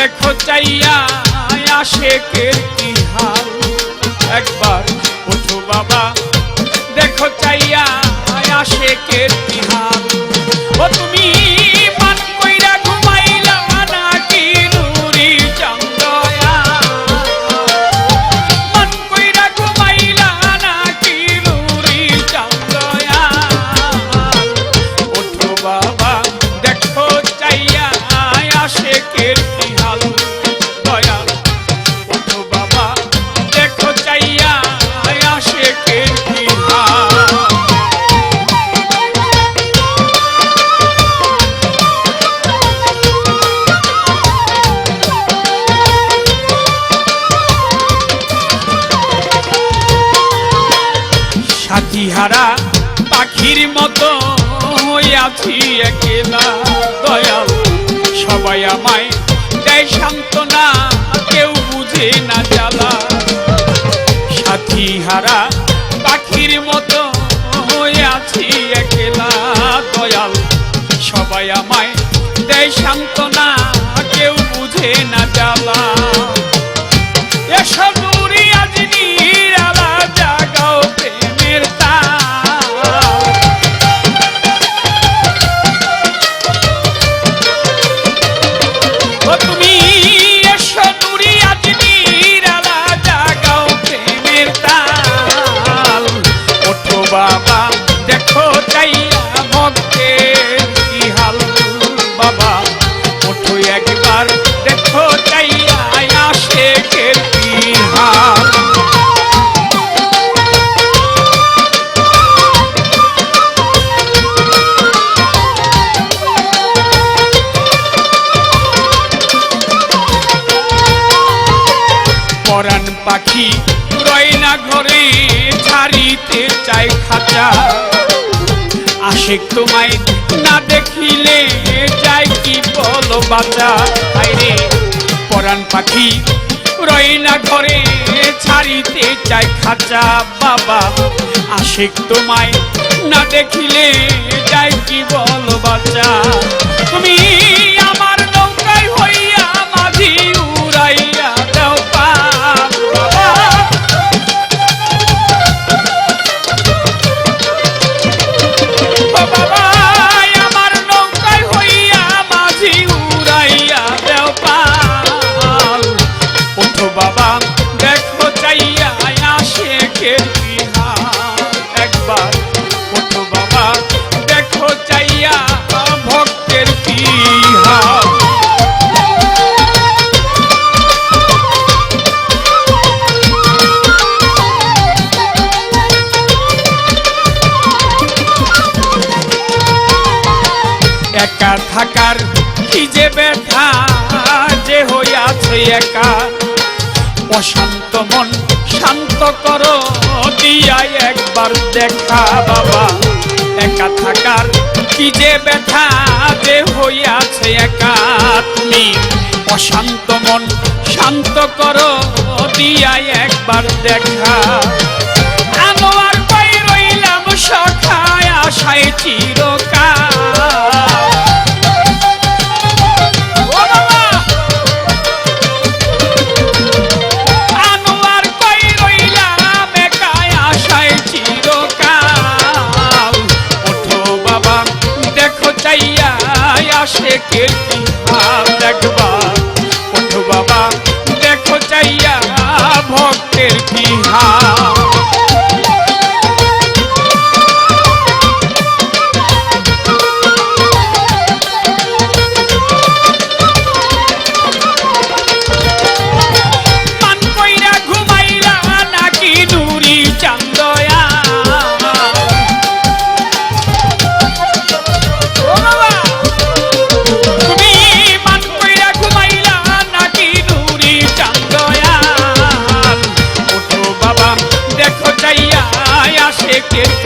দেখো চাইয়া আশেকের কি হাল? একবার ওঠো বাবা দেখো চাইয়া আশেকের কি হাল? সাথীহারা পাখির মতো আছি একেলা দয়াল। সবাই আমায় দেয় সান্ত্বনা, কেউ বুঝে না জ্বালা। সাথীহারা পাখির মতো আছি একেলা দয়াল। সবাই আমায় দেয় সান্ত্বনা, কেউ বুঝে না জ্বালা। পরাণ পাখি রয় না ঘরে, ছাড়িতে চাই খাঁচা। আশেক তোমায় না দেখিলে যাই কি বলো বাঁচা? আইরে পরাণ পাখি রয়না ঘরে, ছাড়িতে চাই খাঁচা। বাবা, আশেক তোমায় না দেখিলে যাই কি বলো বাঁচা? তুমি থাকার, কি যে ব্যথা যে হইয়াছে একা। অশান্ত মন শান্ত করো দিয়া একবার দেখা বাবা। একা থাকার, কি যে ব্যথা যে হইয়াছে একা। তুমি অশান্ত মন শান্ত করো দিয়া একবার দেখা। আনোয়ার পাই রইলাম সখায় আশায় আসে কে কি দেখবা। ওঠো বাবা দেখো চাইয়া ভক্তের কি ওঠো